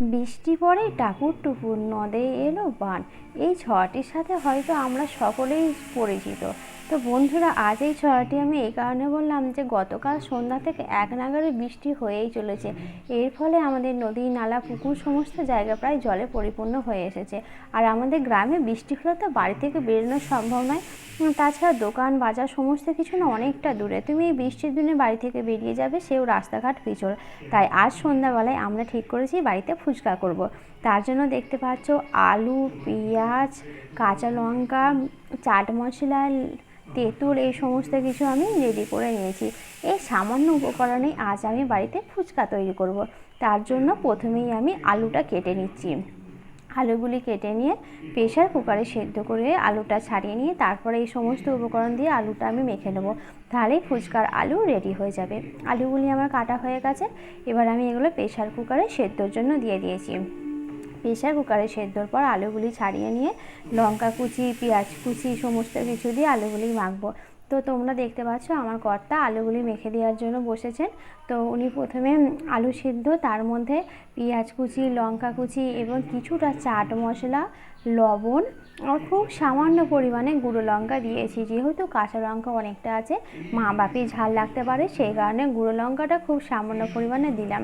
বৃষ্টি পড়ে টাপুর টুপুর নদে এলো বান। এই ছড়াটির সাথে হয়তো আমরা সকলেই পরিচিত। তো বন্ধুরা, আজ এই ছড়াটি আমি এই কারণে বললাম যে, গতকাল সন্ধ্যা থেকে এক নাগারে বৃষ্টি হয়েই চলেছে। এর ফলে আমাদের নদী, নালা, পুকুর সমস্ত জায়গা প্রায় জলে পরিপূর্ণ হয়ে এসেছে। আর আমাদের গ্রামে বৃষ্টি হলে তো বাড়ি থেকে বেরোনো সম্ভব নয়। তাছাড়া দোকান, বাজার সমস্ত কিছু না অনেকটা দূরে। তুমি এই বৃষ্টির দিনে বাড়ি থেকে বেরিয়ে যাবে, সেও রাস্তাঘাট পিছল। তাই আজ সন্ধ্যাবেলায় আমরা ঠিক করেছি বাড়িতে ফুচকা করব। তার জন্য দেখতে পাচ্ছ আলু, পেঁয়াজ, কাঁচা লঙ্কা, চাট মশলা তেঁতুল, এই সমস্ত কিছু আমি রেডি করে নিয়েছি। এই সামান্য উপকরণেই আজ আমি বাড়িতে ফুচকা তৈরি করব। তার জন্য প্রথমেই আমি আলুটা কেটে নিচ্ছি। আলুগুলি কেটে নিয়ে প্রেশার কুকারে সেদ্ধ করে আলুটা ছাড়িয়ে নিয়ে তারপরে এই সমস্ত উপকরণ দিয়ে আলুটা আমি মেখে নেব। তাহলেই ফুচকার আলু রেডি হয়ে যাবে। আলুগুলি আমার কাটা হয়ে গেছে। এবার আমি এগুলো প্রেশার কুকারে সেদ্ধর জন্য দিয়ে দিয়েছি। প্রেশার কুকারে সেদ্ধর পর আলুগুলি ছাড়িয়ে নিয়ে লঙ্কা কুচি, পেঁয়াজ কুচি, সমস্ত কিছু দিয়ে আলুগুলি মাখবো। তো তোমরা দেখতে পাচ্ছ আমার কর্তা আলুগুলি মেখে দেওয়ার জন্য বসেছেন। তো উনি প্রথমে আলু সিদ্ধ, তার মধ্যে পেঁয়াজ কুচি, লঙ্কা কুচি এবং কিছুটা চাট মশলা, লবণ আর খুব সামান্য পরিমাণে গুঁড়ো লঙ্কা দিয়েছি। যেহেতু কাঁচা লঙ্কা অনেকটা আছে, মা বাপি ঝাল লাগতে পারে, সেই কারণে গুঁড়ো লঙ্কাটা খুব সামান্য পরিমাণে দিলাম।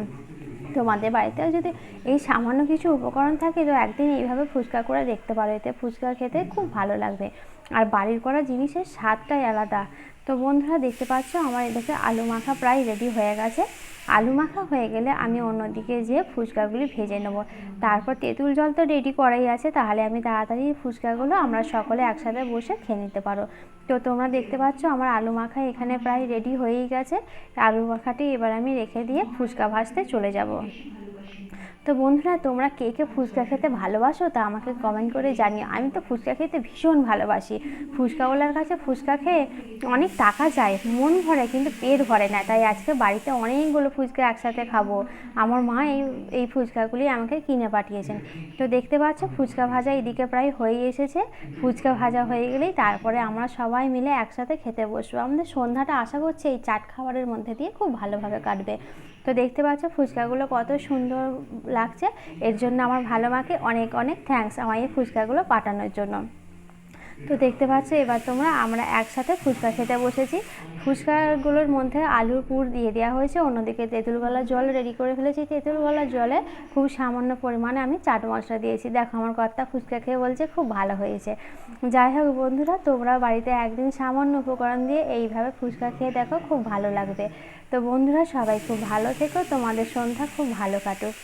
তোমাদের বাড়িতেও যদি এই সামান্য কিছু উপকরণ থাকে, তো একদিন এইভাবে ফুচকা করে দেখতে পারো। এতে ফুচকা খেতে খুব ভালো লাগবে। আর বাড়ির করা জিনিসের স্বাদটাই আলাদা। তো বন্ধুরা, দেখতে পাচ্ছ, আমার এদিকে আলু মাখা প্রায় রেডি হয়ে গেছে। আলু মাখা হয়ে গেলে আমি অন্যদিকে যেয়ে ফুচকাগুলি ভেজে নেব। তারপর তেঁতুল জল তো রেডি করাই আছে, তাহলে আমি তাড়াতাড়ি ফুচকাগুলো আমরা সকলে একসাথে বসে খেয়ে নিতে পারো। তো তোমরা দেখতে পাচ্ছ আমার আলু মাখা এখানে প্রায় রেডি হয়েই গেছে। আলু মাখাটি এবার আমি রেখে দিয়ে ফুচকা ভাজতে চলে যাব। তো বন্ধুরা, তোমরা কে কে ফুচকা খেতে ভালোবাসো তা আমাকে কমেন্ট করে জানিও। আমি তো ফুচকা খেতে ভীষণ ভালোবাসি। ফুচকাওয়ালার কাছে ফুচকা খেয়ে অনেক টাকা যায়, মন ভরে কিন্তু পেট ভরে না। তাই আজকে বাড়িতে অনেকগুলো ফুচকা একসাথে খাব। আমার মা এই এই ফুচকাগুলি আমাকে কিনে পাঠিয়েছেন। তো দেখতে পাচ্ছ, ফুচকা ভাজা এদিকে প্রায় হয়ে এসেছে। ফুচকা ভাজা হয়ে গেলেই তারপরে আমরা সবাই মিলে একসাথে খেতে বসবো। আমাদের সন্ধ্যাটা আশা করছি এই চাট খাবারের মধ্যে দিয়ে খুব ভালোভাবে কাটবে। তো দেখতে পাচ্ছ, ফুচকাগুলো কত সুন্দর লাগছে। এর জন্য আমার ভালো মাকে অনেক অনেক থ্যাঙ্কস আমার এই ফুচকাগুলো পাঠানোর জন্য। তো দেখতে পাচ্ছ, এবার তোমরা, আমরা একসাথে ফুচকা খেতে বসেছি। ফুচকাগুলোর মধ্যে আলুর পুর দিয়ে দেওয়া হয়েছে, অন্যদিকে তেঁতুল গলার জল রেডি করে ফেলেছি। তেঁতুল গলার জলে খুব সামান্য পরিমাণে আমি চাট মশলা দিয়েছি। দেখো, আমার কর্তা ফুচকা খেয়ে বলছে, খুব ভালো হয়েছে। যাই হোক বন্ধুরা, তোমরা বাড়িতে একদিন সামান্য উপকরণ দিয়ে এইভাবে ফুচকা খেয়ে দেখো, খুব ভালো লাগবে। তো বন্ধুরা, সবাই খুব ভালো থেকো। তোমাদের সন্ধ্যা খুব ভালো কাটুক।